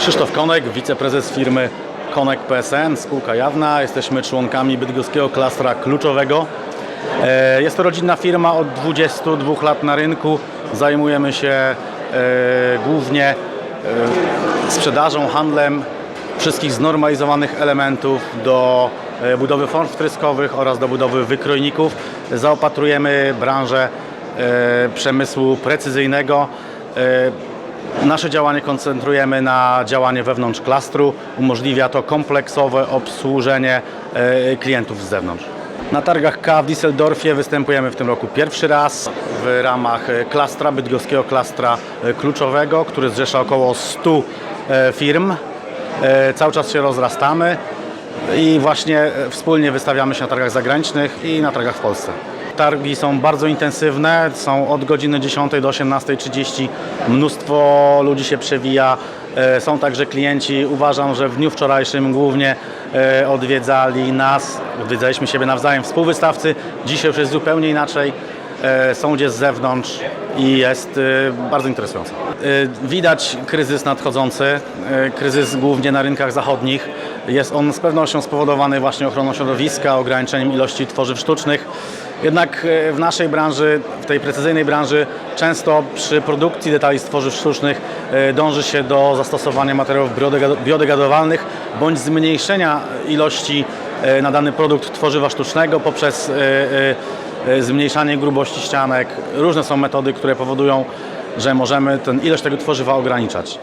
Krzysztof Konek, wiceprezes firmy Konek PSN, spółka jawna. Jesteśmy członkami bydgoskiego klastra kluczowego. E, Jest to rodzinna firma od 22 lat na rynku. Zajmujemy się e, głównie e, sprzedażą, handlem wszystkich znormalizowanych elementów do budowy form wtryskowych oraz do budowy wykrojników. Zaopatrujemy branżę przemysłu precyzyjnego. Nasze działanie koncentrujemy na działanie wewnątrz klastru. Umożliwia to kompleksowe obsłużenie e, klientów z zewnątrz. Na targach K w Düsseldorfie występujemy w tym roku pierwszy raz w ramach e, klastra, bydgoskiego klastra e, kluczowego, który zrzesza około 100 e, firm. Cały czas się rozrastamy i właśnie wspólnie wystawiamy się na targach zagranicznych i na targach w Polsce. Targi są bardzo intensywne, są od godziny 10 do 18.30. Mnóstwo ludzi się przewija. E, Są także klienci. Uważam, że w dniu wczorajszym głównie e, odwiedzali nas, odwiedzaliśmy siebie nawzajem współwystawcy. Dzisiaj już jest zupełnie inaczej. E, Są ludzie z zewnątrz i jest bardzo interesująco. E, Widać kryzys nadchodzący, kryzys głównie na rynkach zachodnich. Jest on z pewnością spowodowany właśnie ochroną środowiska, ograniczeniem ilości tworzyw sztucznych. Jednak e, w naszej branży, w tej precyzyjnej branży, często przy produkcji detali z tworzyw sztucznych e, dąży się do zastosowania materiałów biodegradowalnych bądź zmniejszenia ilości e, na dany produkt tworzywa sztucznego poprzez zmniejszanie grubości ścianek. Różne są metody, które powodują, że możemy tę ilość tego tworzywa ograniczać.